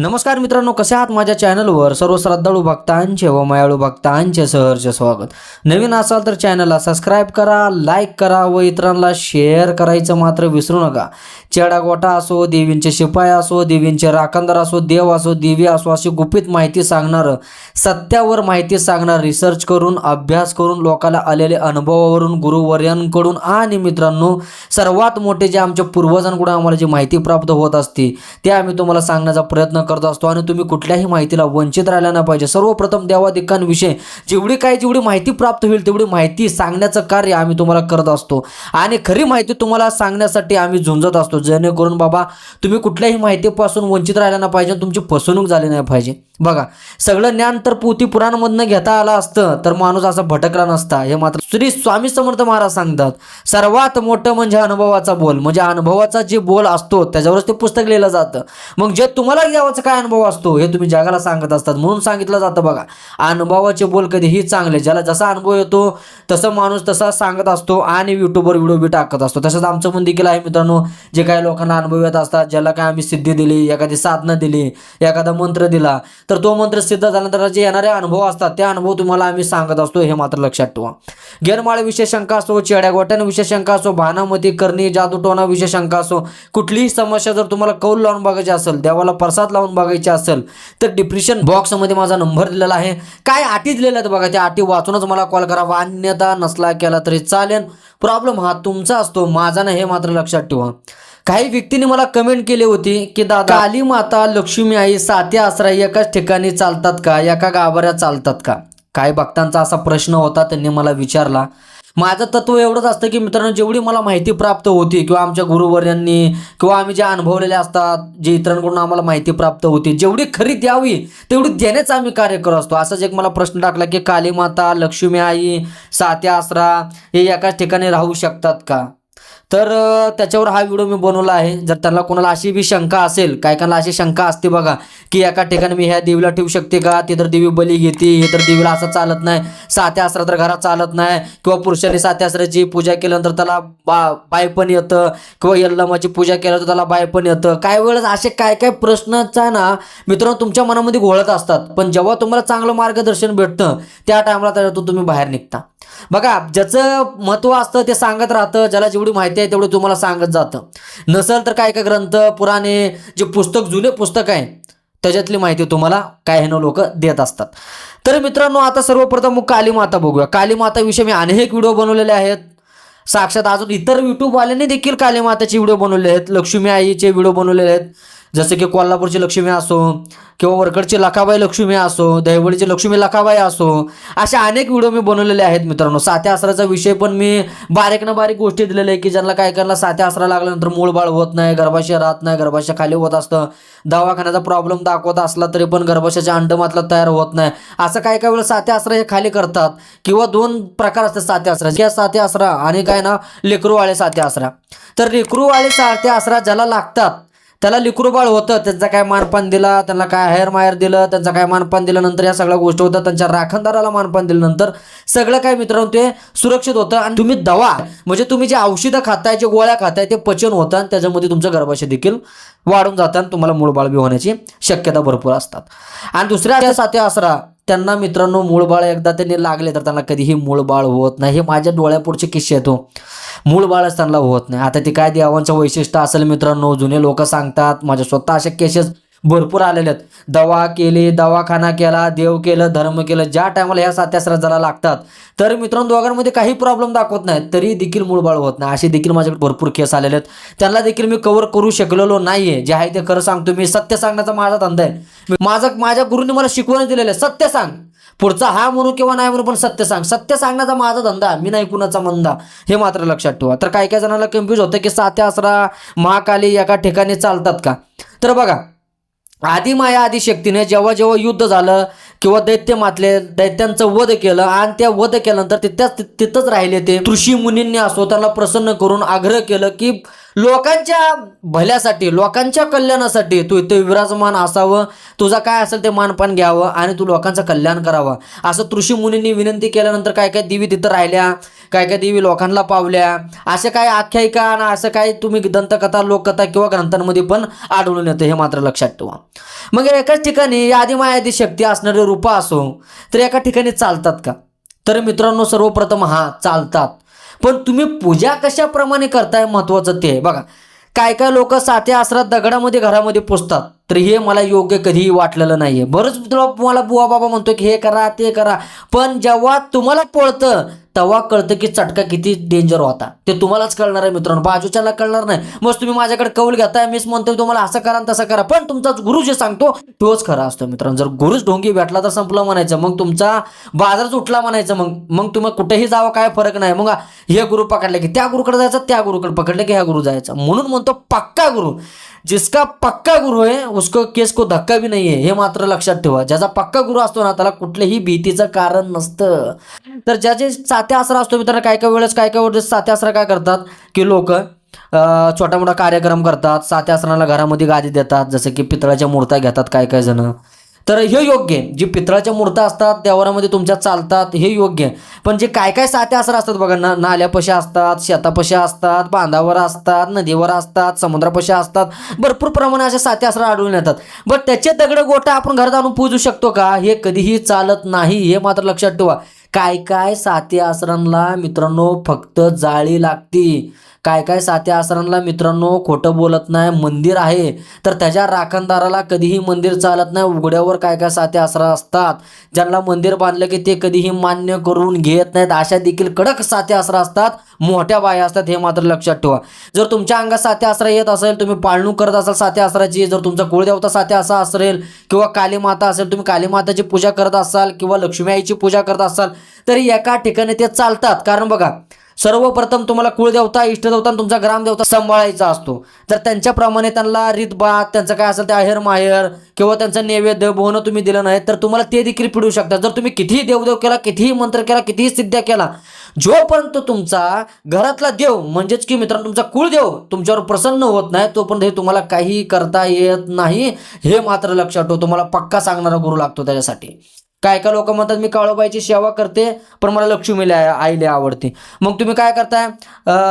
नमस्कार मित्रांनो कसे आहात माझ्या चॅनलवर? सर्व श्रद्धाळू भक्तांचे व मायाळू भक्तांचे सहर्ष स्वागत. नवीन असाल तर चॅनलला सबस्क्राईब करा लाईक करा व इतरांना शेअर करायचं मात्र विसरू नका. चेडागोटा असो देवींचे शिपाई असो देवींचे राखणदार असो देव असो देवी असो अशी गुपित माहिती सांगणारं सत्यावर माहिती सांगणार रिसर्च करून अभ्यास करून लोकांना आलेले अनुभवावरून गुरुवर्यांकडून आणि मित्रांनो सर्वात मोठे जे आमच्या पूर्वजांकडून आम्हाला जी माहिती प्राप्त होत असते ते आम्ही तुम्हाला सांगण्याचा प्रयत्न करत असतो आणि तुम्ही कुठल्याही माहितीला वंचित राहिला नाही पाहिजे. सर्वप्रथम देवाधिकांविषयी जेवढी काय जेवढी माहिती प्राप्त होईल तेवढी माहिती सांगण्याचं कार्य आम्ही तुम्हाला करत असतो. आणि खरी माहिती तुम्हाला सांगण्यासाठी आम्ही झुंजत असतो. जेणेकरून बाबा तुम्ही कुठल्याही माहितीपासून वंचित राहिला नाही पाहिजे तुमची फसवणूक झाली नाही पाहिजे. बघा सगळं ज्ञान तर पोथी पुराणमधनं घेता आलं असतं तर माणूस असा भटकला नसता. हे मात्र श्री स्वामी समर्थ महाराज सांगतात. सर्वात मोठं म्हणजे अनुभवाचा बोल. म्हणजे अनुभवाचा जे बोल असतो त्याच्यावरच ते पुस्तक लिहिलं जातं. मग जे तुम्हाला अनुभवाचा काय अनुभव असतो हे तुम्ही जगाला सांगत असतात म्हणून सांगितलं जातं बघा. अनुभवाचे बोल कधीही चांगले ज्याला जसा अनुभव येतो तसं माणूस तसा सांगत असतो आणि यूट्यूबवर व्हिडिओ बी टाकत असतो. तसंच आमचं पण देखील आहे मित्रांनो जे काही लोकांना अनुभव येत असतात ज्याला काय आम्ही सिद्धी दिली एखादी साधना दिली एखादा मंत्र दिला तर तो मंत्र सिद्ध झाल्यानंतर जे येणारे अनुभव असतात ते अनुभव तुम्हाला आम्ही सांगत असतो हे मात्र लक्षात ठेवा. गेरमाळ्याविषयी शंका असो चेड्या विशेष शंका असो भानामती करणी जादूटोणाविषयी शंका असो कुठलीही समस्या जर तुम्हाला कौल लावून बघायची असेल देवाला प्रसाद लावून बघायची असेल तर डिप्रेशन बॉक्समध्ये माझा नंबर दिलेला आहे. काय अटी दिलेल्या आहेत बघा त्या आटी वाचूनच मला कॉल करा. अन्यथा नसला केला तरी चालेल. प्रॉब्लेम हा तुमचा असतो माझा नाही हे मात्र लक्षात ठेवा. काही व्यक्तीने मला कमेंट केली होती की दादा काली माता लक्ष्मी आई सात्या आसरा एकाच ठिकाणी चालतात का? एका गाभाऱ्यात चालतात का? काही भक्तांचा असा प्रश्न होता त्यांनी मला विचारला. माझं तत्व एवढंच असतं की मित्रांनो जेवढी मला माहिती प्राप्त होती किंवा आमच्या गुरुवर्यांनी किंवा आम्ही जे अनुभवलेले असतात जे इतरांकडून आम्हाला माहिती प्राप्त होती जेवढी खरी द्यावी तेवढी देण्याचं आम्ही कार्य करत असतो. असाच एक मला प्रश्न टाकला की काली माता लक्ष्मी आई सात्या आसरा हे एकाच ठिकाणी राहू शकतात का? तर त्याच्यावर हा व्हिडिओ मी बनवला आहे. जर त्यांना कोणाला अशी बी शंका असेल काय कायला अशी शंका असते बघा की एका ठिकाणी मी ह्या देवीला ठेवू शकते का? ते तर देवी बली घेते हे तर देवीला असं चालत नाही. सात्या आसरा तर घरात चालत नाही. किंवा पुरुषांनी सात्या असराची पूजा केल्यानंतर त्याला बा बाय पण येतं. किंवा यल्लमाची पूजा केल्यानंतर त्याला बाय पण येतं. काय वेळेस असे काय काय प्रश्नचा ना मित्रांनो तुमच्या मनामध्ये घोळत असतात. पण जेव्हा तुम्हाला चांगलं मार्गदर्शन भेटतं त्या टायमाला त्याच्यातून तुम्ही बाहेर निघता. बघा ज्याचं महत्त्व असतं ते सांगत राहतं. ज्याला जेवढी माहिती आहे तेवढं तुम्हाला सांगत जातं. नसेल तर काय काय ग्रंथ पुराणे जे पुस्तक जुने पुस्तक आहे त्याच्यातली माहिती तुम्हाला काय हे लोक देत असतात. तर मित्रांनो आता सर्वप्रथम मग काली माता बघूया. काली माताविषयी मी अनेक व्हिडिओ बनवलेले आहेत. साक्षात अजून इतर यूट्यूबवाल्यांनी देखील काली माताचे व्हिडिओ बनवले आहेत. लक्ष्मी आईचे व्हिडिओ बनवलेले आहेत. जसे की कोल्हापूरची लक्ष्मी असो किंवा वरकडची लखाबाई लक्ष्मी असो दहिवडीची लक्ष्मी लखाबाई असो अशा अनेक व्हिडिओ मी बनवलेले आहेत मित्रांनो. सात्या आसराचा विषय पण मी बारीक ना बारीक गोष्टी दिलेल्या आहे की ज्यांना काय करायला सात्या आसरा लागल्यानंतर मूळ बाळ होत नाही गर्भाशय राहत नाही गर्भाशय खाली होत असतं. दवाखान्याचा प्रॉब्लेम दाखवत असला तरी पण गर्भाशयाच्या अंडमातला तयार होत नाही. असं काय काय वेळेला सात्या आसरा हे खाली करतात. किंवा दोन प्रकार असतात सात्या आसरा या सात्या आसरा आणि काय ना लेकरूवाळे सात्या आसरा. तर लेकरूवाळे सात्या आसरा ज्याला लागतात त्याला लिकरूबाळ होतं त्यांचा काय मानपान दिला त्यांना काय हायर मायर दिलं त्यांचा काय मानपान दिल्यानंतर या सगळ्या गोष्टी होत्या त्यांच्या राखणदाराला मानपान दिल्यानंतर सगळं काय मित्रांनो ते सुरक्षित होतं. आणि तुम्ही दवा म्हणजे तुम्ही जे औषधं खाताय जे गोळ्या खाताय ते पचन होतं आणि त्याच्यामध्ये तुमचं गर्भाशय देखील वाढून जातं आणि तुम्हाला मूळ बाळबी होण्याची शक्यता भरपूर असतात. आणि दुसऱ्या साथी असरा त्यांना मित्रांनो मूळ बाळ एकदा त्यांनी लागले तर त्यांना कधीही मूळ बाळ होत नाही. हे माझ्या डोळ्यापुढचे किस्से येतो हो. मूळ बाळच त्यांना होत नाही. आता ते काय देवांचं वैशिष्ट्य असेल मित्रांनो जुने लोक सांगतात माझ्या स्वतः असे केसेस भरपूर आलेले आहेत. दवा केली दवाखाना केला देव केलं धर्म केलं ज्या टायमाला ह्या सात्यासरा श्रद्धाला लागतात. तर मित्रांनो दोघांमध्ये काही प्रॉब्लेम दाखवत नाहीत तरी देखील मूळबाळ होत नाही. असे देखील माझ्याकडे भरपूर केस आलेले आहेत. त्यांना देखील मी कव्हर करू शकलेलो नाही आहे जे आहे ते खरं सांगतो मी सत्य सांगण्याचा माझा धंदा आहे. माझा माझ्या गुरुने मला शिकवण दिलेलं आहे. सत्य सांग. पुढचा हा म्हणू किंवा नाही म्हणू पण सत्य सांग. सत्य सांगण्याचा माझा धंदा मी नाही कुणाचा मंदा. हे मात्र लक्षात ठेवा. तर काही काही जणांना कन्फ्यूज होतं की सात्या आसरा महाकाली एका ठिकाणी चालतात का? तर बघा आदिमाया आदिशक्तीने जेव्हा जेव्हा युद्ध झालं किंवा दैत्य मातले दैत्यांचं वध केलं आणि त्या वध केल्यानंतर तिथ्याच तिथंच राहिले ते. ऋषी मुनींनी असो त्यांना प्रसन्न करून आग्रह केलं की लोकांच्या भल्यासाठी लोकांच्या कल्याणासाठी तू इथे विराजमान असावं तुझा काय असेल ते मानपान घ्यावं आणि तू लोकांचं कल्याण करावं. असं ऋषी मुनींनी विनंती केल्यानंतर काय काय देवी तिथं राहिल्या काय काय देवी लोकांना पावल्या अशा काय आख्यायिका आणि असं काय तुम्ही दंतकथा लोककथा किंवा ग्रंथांमध्ये पण आढळून येतं हे मात्र लक्षात ठेवा. मग एकाच ठिकाणी यादी मायादी शक्ती असणारे रूपं असो तर एका ठिकाणी चालतात का? तर मित्रांनो सर्वप्रथम हा चालतात. पण तुम्ही पूजा कशाप्रमाणे करताय महत्वाचं ते? बघा काय काय लोक सात्या आसरात दगडामध्ये घरामध्ये पोचतात तर हे मला योग्य कधीही वाटलेलं नाहीये. बरंच तुला मला बुवा बाबा म्हणतो की हे करा ते करा पण जेव्हा तुम्हाला पळतं तेव्हा कळतं की चटका किती डेंजर होता. ते तुम्हालाच कळणार आहे मित्रांनो. बाजूच्याला कळणार नाही. मग तुम्ही माझ्याकडे कौल घेताय मीच म्हणतोय तुम्हाला असं करा आणि तसं करा. पण तुमचा गुरु जे सांगतो तोच खरा असतो मित्रांनो. जर गुरुच ढोंगी भेटला तर संपला म्हणायचं. मग तुमचा बाजारच उठला म्हणायचं. मग मग तुम्ही कुठेही जावं काय फरक नाही. मग हे गुरु पकडले की त्या गुरुकडे जायचं त्या गुरुकडे पकडले की ह्या गुरु जायचं. म्हणून म्हणतो पक्का गुरु. जिसका पक्का गुरु आहे उसको केस को धक्का भी नाही आहे हे मात्र लक्षात ठेवा। ज्याचा पक्का गुरु असतो ना त्याला कुठल्याही भीतीचं कारण नसतं। तर ज्याचे सात्या आसरा असतो मित्रांनो काय काय वेळेस काय काय वेळेस सात्या आसरा काय करतात की लोक छोटा मोठा कार्यक्रम करतात सात्या आसनाला घरामध्ये गादी देतात जसं की पितळाच्या मूर्त्या घेतात काय काय जण. तर हे योग्य आहे. जी पितळाच्या मूर्त्या असतात देवारामध्ये तुमच्या चालतात हे योग्य आहे. पण जे काय काय सात्या आसरा असतात बघा ना नाल्यापशा असतात शेतापशा असतात बांधावर असतात नदीवर असतात समुद्रापशा असतात भरपूर प्रमाणे अशा सात्या आसरा आढळून येतात. बट त्याचे दगड गोटा आपण घरात आणून पूजू शकतो का? हे कधीही चालत नाही हे मात्र लक्षात ठेवा. काय काय सात्या आसरांना मित्रांनो फक्त जाळी लागती. काय काय सात्या आसरांना मित्रांनो खोटं बोलत नाही मंदिर आहे. तर त्याच्या राखणदाराला कधीही मंदिर चालत नाही उघड्यावर काय काय सात्या आसरा असतात? ज्यांना मंदिर बांधलं की ते कधीही मान्य करून घेत नाहीत. अशा देखील कडक सात्या आसरा असतात मोठ्या बाया असतात हे मात्र लक्षात ठेवा. जर तुमच्या अंगात सात्या आसरा येत असेल तुम्ही पाळणूक करत असाल सात्या आसराची जर तुमचा कुळदेवता सात्या असा असेल किंवा काली माता असेल तुम्ही काली माताची पूजा करत असाल किंवा लक्ष्मी आईची पूजा करत असाल तरी एका ठिकाणी ते चालतात. कारण बघा सर्वप्रथम तुम्हाला कुळदेवता इष्टदेवता तुमचा ग्रामदेवता सांभाळायचा असतो. तर त्यांच्याप्रमाणे त्यांना रीतभात त्यांचं काय असेल ते आहेर माहेर किंवा त्यांचं नैवेद्य बोहणं तुम्ही दिलं नाही तर तुम्हाला ते देखील पिढू शकतात. जर तुम्ही कितीही देवदेव केला कितीही मंत्र केला कितीही सिद्ध्या केला जोपर्यंत तुमचा घरातला देव म्हणजेच की मित्रांनो तुमचा कुळदेव तुमच्यावर प्रसन्न होत नाही तोपर्यंत हे तुम्हाला काही करता येत नाही. हे मात्र लक्षात ठेव तुम्हाला पक्का सांगणारा गुरु लागतो त्याच्यासाठी. काय काय लोक म्हणतात मी काळोबाईची सेवा करते पण मला लक्ष्मीला आईला आवडते. मग तुम्ही काय करताय?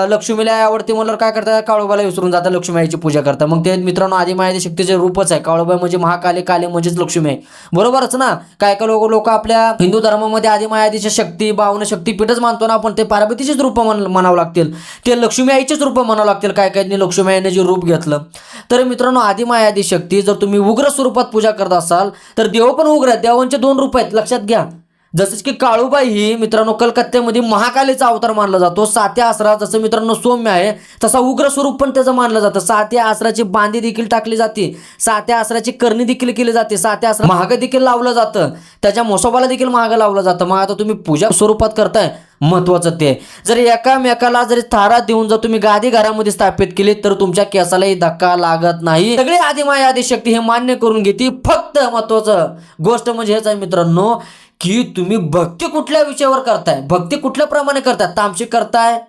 लक्ष्मीला आई आवडते म्हणल्यावर काय करताय? काळोबाला विसरून जाता लक्ष्मी आईची पूजा करता. मग ते मित्रांनो आधी माहिती शक्तीचे रूपच आहे. काळोबाई म्हणजे महाकाली काली म्हणजेच लक्ष्मी आहे. बरोबरच ना? काय काय लोक लोक आपल्या हिंदू धर्मामध्ये आधी मायादीची शक्ती बावन्न शक्तीपीठच मानतो ना आपण ते पार्वतीचेच रूप म्हणावं लागतील. ते लक्ष्मी आईचेच रूप म्हणावं लागतील. काय काय लक्ष्मी आईने जे रूप घेतलं. तर मित्रांनो आधी मायादी शक्ती जर तुम्ही उग्र स्वरूपात पूजा करत असाल तर देव पण उग्र आहेत. देवांचे दोन रूप आहेत. लक्षात घ्या. जसं की काळूबाई ही मित्रांनो कलकत्त्यामध्ये महाकालीचा अवतार मानला जातो. सात्या आसरा जसं मित्रांनो सौम्य आहे तसा उग्र स्वरूप पण त्याचं मानलं जातं. सात्या आसराची बांधी देखील टाकली जाते. सात्या आसराची करणी देखील केली जाते. सात्या आसरा महाग देखील लावलं जातं. त्याच्या मोसोबाला देखील महाग लावलं जातं. मग आता तुम्ही पूजा स्वरूपात करताय महत्वाचं ते. जर एकामेकाला जरी थारा देऊन जर तुम्ही गादी घरामध्ये स्थापित केली तर तुमच्या केसालाही धक्का लागत नाही. सगळी आदिमाय आदिशक्ती हे मान्य करून घेते. फक्त महत्वाचं गोष्ट म्हणजे हेच आहे मित्रांनो की तुम्ही भक्ती कुठल्या विषयावर करताय? भक्ती कुठल्या प्रमाणे करताय? तामसिक करताय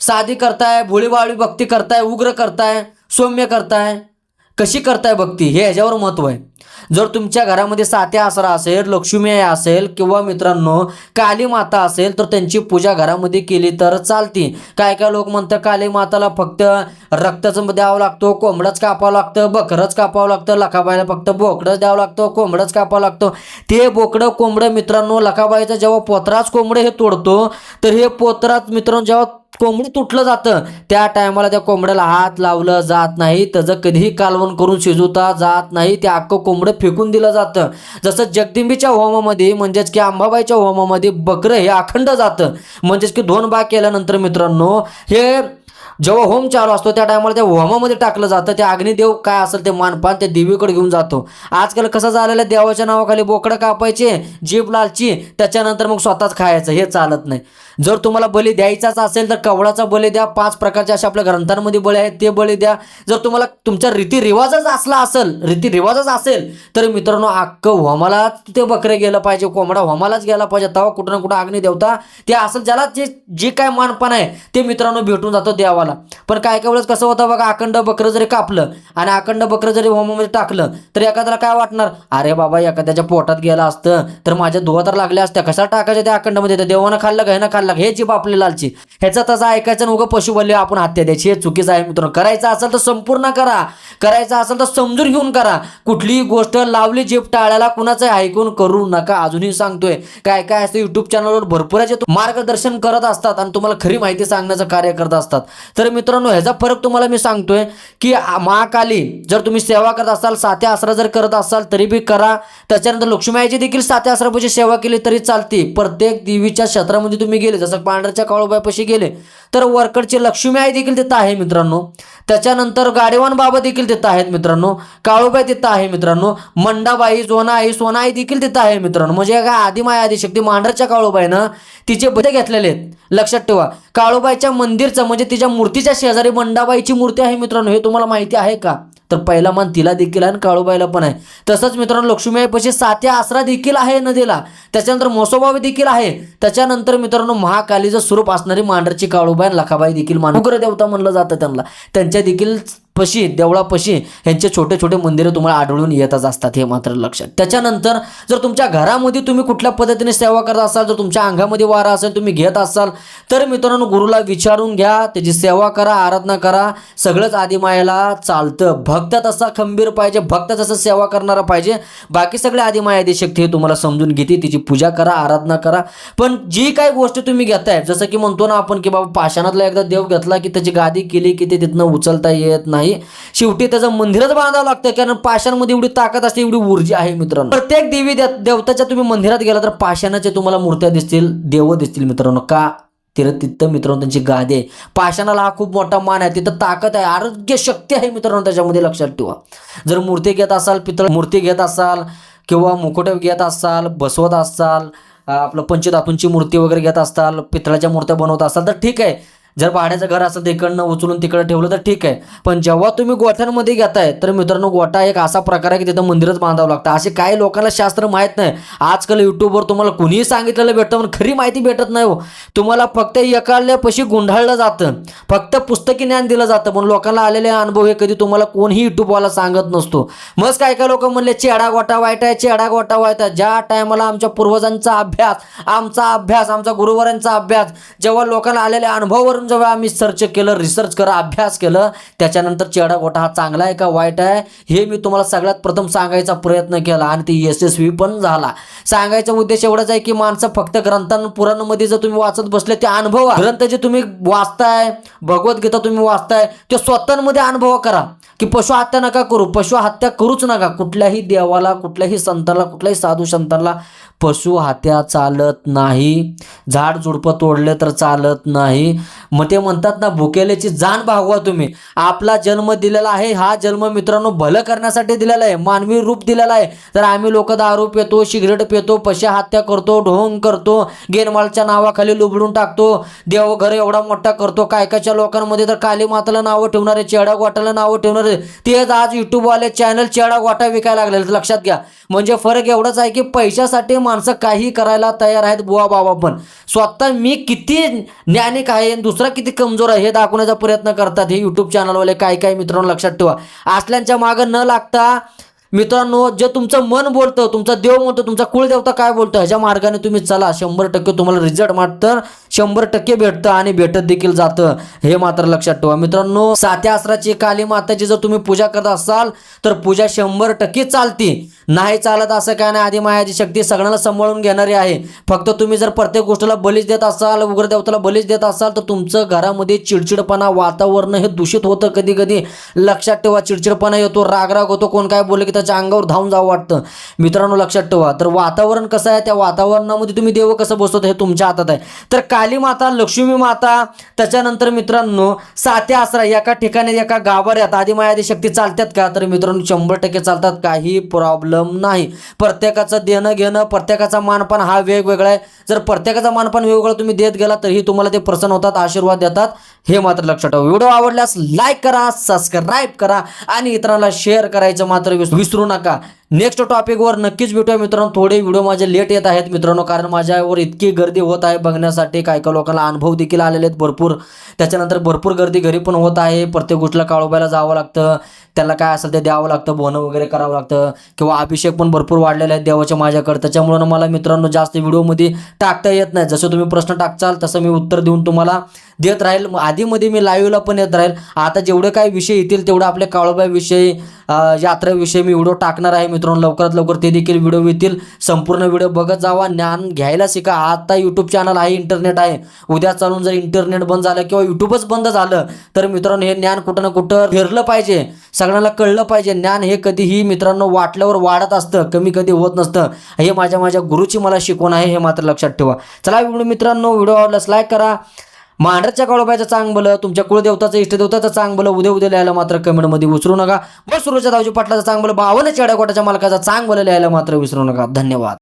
साधी करताय भोळीवाळी भक्ती करताय उग्र करताय सौम्य करताय. कशी करताय भक्ती? हे ह्याच्यावर महत्त्व आहे. जर तुमच्या घरामध्ये सात्या आसरा असेल लक्ष्मी आई असेल किंवा मित्रांनो काली माता असेल तर त्यांची पूजा घरामध्ये केली तर चालते. काय काय लोक म्हणतात काली माताला फक्त रक्ताचं द्यावं लागतो कोंबडंच कापावं लागतं बकरच कापावं लागतं लखाबाईला फक्त बोकडंच द्यावं लागतं कोंबडंच कापावं लागतं. ते बोकडं कोंबडं मित्रांनो लखाबाईचं जेव्हा पोतराच कोंबडं हे तोडतो तर हे पोतराच मित्रांनो जेव्हा कोंबडं तुटलं जातं. त्या टायमाला त्या कोंबड्याला हात लावलं जात नाही. त्याचं कधीही कालवण करून शिजवता जात नाही. ते अख्खं कोंबडं फेकून दिलं जातं. जसं जगदिंबीच्या होमामध्ये म्हणजेच की अंबाबाईच्या होमामध्ये बकरं हे अखंड जातं. म्हणजेच की दोन भाग केल्यानंतर मित्रांनो हे जेव्हा होम चालू असतो त्या टायमाला त्या होमामध्ये टाकलं जातं. त्या अग्निदेव काय असेल ते मानपान ते देवीकडे घेऊन जातो. आजकाल कसं झालेलं आहे, देवाच्या नावाखाली बोकडं कापायचे जीभ लालची त्याच्यानंतर मग स्वतःच खायचं हे चालत नाही. जर तुम्हाला बली द्यायचाच असेल तर कवळाचा बली द्या पाच प्रकारचे असे आपल्या ग्रंथांमध्ये बळी आहेत ते बळी द्या. जर तुम्हाला तुमच्या रीतिरिवाजच असला असेल रीतिरिवाजच असेल तर मित्रांनो अख्खं होमालाच ते बकरे गेलं पाहिजे कोंबडा होमालाच गेला पाहिजे तेव्हा कुठं ना कुठं अग्निदेवता ते असेल ज्याला जे जे काय मानपण आहे ते मित्रांनो भेटून जातो देवाला. तुम्हाला पण काय काय वेळेस कसं होतं बघा अखंड बकरं जरी कापलं आणि अखंड बकरं जरी होमामध्ये टाकलं तर एखाद्याला काय वाटणार? अरे बाबा एखाद्याच्या पोटात गेलं असतं तर माझ्या धुवा तर लागल्या असत्या. कशा टाकायच्या त्या अखंडमध्ये? तर देवानं खाल्लं का ह्यानं खाल्लं? हे जीप आपली लालची. ह्याचा तसा ऐकायचं उगं पशुबल्य आपण हत्या द्यायची. हे चुकीचं आहे मित्रांनो. करायचं असेल तर संपूर्ण करा. करायचं असेल तर समजून घेऊन करा. कुठलीही गोष्ट लावली जीप टाळायला कुणाचं ऐकून करू नका. अजूनही सांगतोय काय काय असतं युट्यूब चॅनलवर भरपूर असे मार्गदर्शन करत असतात आणि तुम्हाला खरी माहिती सांगण्याचं कार्य करत असतात. तर मित्रांनो ह्याचा फरक तुम्हाला मी सांगतोय की महाकाली जर तुम्ही सेवा करत असाल सात्या आसरा जर करत असाल तरी बी करा. त्याच्यानंतर लक्ष्मीची देखील सात्या आसरापाशी सेवा केली तरी चालते. प्रत्येक देवीच्या क्षेत्रामध्ये तुम्ही गेले जसं पांढऱ्याच्या काळोबापाशी गेले तर वरकडची लक्ष्मी आई देखील तिथं आहे मित्रांनो. त्याच्यानंतर गाडेवान बाबा देखील तिथं आहेत मित्रांनो. काळोबाई तिथं आहे मित्रांनो. मंडाबाई जोनाई सोनाई देखील तिथं आहे मित्रांनो. म्हणजे काय आदिमाय आदिशक्ती मांढरच्या काळोबाईनं तिचे बदे घेतलेले आहेत. लक्षात ठेवा. काळोबाईच्या मंदिरचं म्हणजे तिच्या मूर्ती मूर्तीच्या शेजारी मंडाबाईची मूर्ती आहे मित्रांनो हे तुम्हाला माहिती आहे का? तर पहिला मान तिला देखील आहे आणि काळूबाईला पण आहे. तसंच मित्रांनो लक्ष्मीबाईपाशी सात्या आसरा देखील आहे नदीला. त्याच्यानंतर मोसोबाई देखील आहे. त्याच्यानंतर मित्रांनो महाकालीचं स्वरूप असणारी मांढरची काळूबाई आणि लखाबाई देखील मान देवता म्हणलं जातं त्यांना. त्यांच्या देखील पशी देवळापशी यांचे छोटे छोटे मंदिरं तुम्हाला आढळून येतच असतात हे मात्र लक्षात. त्याच्यानंतर जर तुमच्या घरामध्ये तुम्ही कुठल्या पद्धतीने सेवा करत असाल जर तुमच्या अंगामध्ये वारा असेल तुम्ही घेत असाल तर मित्रांनो गुरुला विचारून घ्या त्याची सेवा करा आराधना करा. सगळंच आदिमायाला चालतं. भक्त तसा खंबीर पाहिजे भक्त तसं सेवा करणारा पाहिजे. बाकी सगळे आदिमाया शक्ती हे तुम्हाला समजून घेते तिची पूजा करा आराधना करा. पण जी काही गोष्ट तुम्ही घेताय जसं की म्हणतो ना आपण की बाबा पाषाणातला एकदा देव घेतला की त्याची गादी केली की ते तिथनं उचलता येत नाही. शेवटी त्याचं मंदिरच बांधावं लागतं कारण पाषाणमध्ये एवढी ताकद असते एवढी ऊर्जा आहे मित्रांनो. प्रत्येक देवी देवताच्या तुम्ही मंदिरात गेला तर पाषाणाचे तुम्हाला मूर्त्या दिसतील देव दिसतील मित्रांनो. का? तिथं तिथं मित्रांनो त्यांची गादी. आहे पाषाणाला हा खूप मोठा मान आहे. तिथं ताकद आहे आरोग्य शक्ती आहे मित्रांनो त्याच्यामध्ये लक्षात ठेवा. जर मूर्ती घेत असाल पितळ मूर्ती घेत असाल किंवा मुकुट घेत असाल बसवत असाल आपलं पंचधातूंची मूर्ती वगैरे घेत असाल पितळाच्या मूर्त्या बनवत असाल तर ठीक आहे. जर भाड्याचं घर असेल तर इकडनं उचलून तिकडं ठेवलं तर ठीक आहे. पण जेव्हा तुम्ही गोठ्यांमध्ये घेताय तर मित्रांनो गोठा एक असा प्रकार आहे की तिथं मंदिरच बांधावं लागतं. असे काही लोकांना शास्त्र माहीत नाही. आजकाल युट्यूबवर तुम्हाला कुणीही सांगितलेलं भेटतं पण खरी माहिती भेटत नाही हो. तुम्हाला फक्त एकाल्यापाशी गुंढाळलं जातं. फक्त पुस्तकी ज्ञान दिलं जातं पण लोकांना आलेले अनुभव हे कधी तुम्हाला कोणीही युट्यूबवाला सांगत नसतो. मग काय काय लोक म्हणले चेडा गोटा वाईट आहे चेडा गोटा वाईट आहे. ज्या टायमाला आमच्या पूर्वजांचा अभ्यास आमचा अभ्यास आमचा गुरुवारांचा अभ्यास जेव्हा लोकांना आलेल्या अनुभवावरून जेव्हा आम्ही सर्च केलं रिसर्च करा अभ्यास केलं त्याच्यानंतर चेडा गोटा हा चांगला आहे का वाईट आहे हे मी तुम्हाला सगळ्यात प्रथम सांगायचा प्रयत्न केला आणि ते यशस्वी पण झाला. सांगायचा उद्देश एवढाच आहे की माणसं फक्त ग्रंथां पुराणामध्ये जर तुम्ही वाचत बसले ते अनुभव ग्रंथ जे तुम्ही वाचताय भगवद्गीता तुम्ही वाचताय ते स्वतःमध्ये अनुभव करा. की पशु हत्या नका करू पशु हत्या करूच नका. कुठल्याही देवाला कुठल्याही संतांना कुठल्याही साधू संतांना पशु हत्या चालत नाही. झाड झुडपं तोडले तर चालत नाही. मग ते म्हणतात ना भुकेल्याची जाण भागवा तुम्ही. आपला जन्म दिलेला आहे हा जन्म मित्रांनो भलं करण्यासाठी दिलेला आहे मानवी रूप दिलेला आहे. तर आम्ही लोक दारू पितो सिगरेट पितो पशा हत्या करतो ढोंग करतो गेनमालच्या नावाखाली लुबडून टाकतो देवघर एवढा मोठा करतो काय कायच्या लोकांमध्ये तर काली माताला नावं ठेवणारे चेडा गोटाला नावं ठेवणारे तेच आज युट्यूबवाले चॅनल चेडा गोटा विकायला लागले लक्षात घ्या. म्हणजे फरक एवढाच आहे की पैशासाठी माणसं काही करायला तयार आहेत बुवा बाबा पण. स्वतः मी किती ज्ञानिक आहे आणि दुसरा किती कमजोर आहे हे दाखवण्याचा प्रयत्न करतात हे युट्यूब चॅनलवाले काय काय मित्रांनो लक्षात ठेवा. असल्यांच्या मागं न लागता मित्रांनो जे तुमचं मन बोलतं तुमचा देव म्हणतो तुमचा कुळदेवता काय बोलतो ह्याच्या मार्गाने तुम्ही चला. शंभर टक्के तुम्हाला रिझल्ट मात्र शंभर टक्के भेटतं आणि भेटत देखील जातं. हे मात्र लक्षात ठेवा. मित्रांनो सात्या आसराची काली माताची जर तुम्ही पूजा करत असाल तर पूजा शंभर टक्के चालती. नाही चालत असं काय नाही. आधी मायाची शक्ती सगळ्यांना सांभाळून घेणारी आहे. फक्त तुम्ही जर प्रत्येक गोष्टीला बलीच देत असाल उग्रदेवताला बलीच देत असाल तर तुमचं घरामध्ये चिडचिडपणा वातावरण हे दूषित होतं कधी कधी लक्षात ठेवा चिडचिडपणा येतो रागराग होतो. कोण काय बोलले की त्याच्या अंगावर धावून जावं वाटतं. मित्रांनो लक्षात ठेवा. तर वातावरण कसं आहे? त्या वातावरणामध्ये तुम्ही देव कसं बसवत हे तुमच्या हातात आहे. तर काली माता लक्ष्मी माता त्याच्यानंतर मित्रांनो सात्या आसरा एका ठिकाणी एका गावाऱ्यात आधी मायादी शक्ती चालतात का? तर मित्रांनो शंभर टक्के चालतात. काही प्रॉब्लेम नाही. प्रत्येकाचं देणं घेणं प्रत्येकाचा मानपान हा वेगवेगळा आहे. जर प्रत्येकाचा मानपान वेगवेगळा तुम्ही देत गेला तरीही तुम्हाला ते प्रसन्न होतात आशीर्वाद देतात. हे मात्र लक्षात ठेवा. व्हिडिओ आवडल्यास लाईक करा सबस्क्राईब करा आणि इतरांना शेअर करायचं मात्र विस- विसरू नका. नेक्स्ट टॉपिकवर नक्कीच भेटूया मित्रांनो. थोडे व्हिडिओ माझे लेट येत आहेत मित्रांनो कारण माझ्यावर इतकी गर्दी होत आहे बघण्यासाठी. काय काय लोकांना अनुभव देखील आलेले आहेत भरपूर. त्याच्यानंतर भरपूर गर्दी घरी पण होत आहे. प्रत्येक गोष्टीला काळोबायला जावं लागतं. त्याला काय असेल ते द्यावं लागतं. बोनं वगैरे करावं लागतं. किंवा अभिषेक पण भरपूर वाढलेले आहेत देवाच्या माझ्याकडे. त्याच्यामुळं मला मित्रांनो जास्त व्हिडिओमध्ये टाकता येत नाही. जसं तुम्ही प्रश्न टाकचाल तसं मी उत्तर देऊन तुम्हाला देत राहील. आधीमध्ये मी लाईव्हला पण येत राहील. आता जेवढे काही विषय येतील तेवढं आपल्या काळोबाविषयी अं, यात्रेविषयी मी व्हिडिओ टाकणार आहे मित्रांनो. लवकरात लवकर ते देखील व्हिडिओ येतील संपूर्ण व्हिडिओ बघत जावा. ज्ञान घ्यायला शिका. आता यूट्यूब चॅनल आहे इंटरनेट आहे. उद्या चालून जर इंटरनेट बंद झालं किंवा यूट्यूबच बंद झालं तर मित्रांनो हे ज्ञान कुठं ना कुठं फिरलं पाहिजे. सगळ्यांना कळलं पाहिजे. ज्ञान हे कधीही मित्रांनो वाटल्यावर वाढत असतं. कमी कधी होत नसतं. हे माझ्या माझ्या गुरुची मला शिकवण आहे हे मात्र लक्षात ठेवा. चला व्हिडिओ मित्रांनो व्हिडिओ आवडल्यास लाईक करा. मांडरच्या कळोब्याचं चांगलं तुमच्या कुळदेवताचं इष्टदेवताचं चांगलं उद्या उद्या लिहायला मात्र कमेंटमध्ये विसरू नका. बस सुरूच्या दावजी पाटलाचं चांगलं बावन्न चेड्या मालकाचा चांग लिहायला मात्र विसरू नका. धन्यवाद.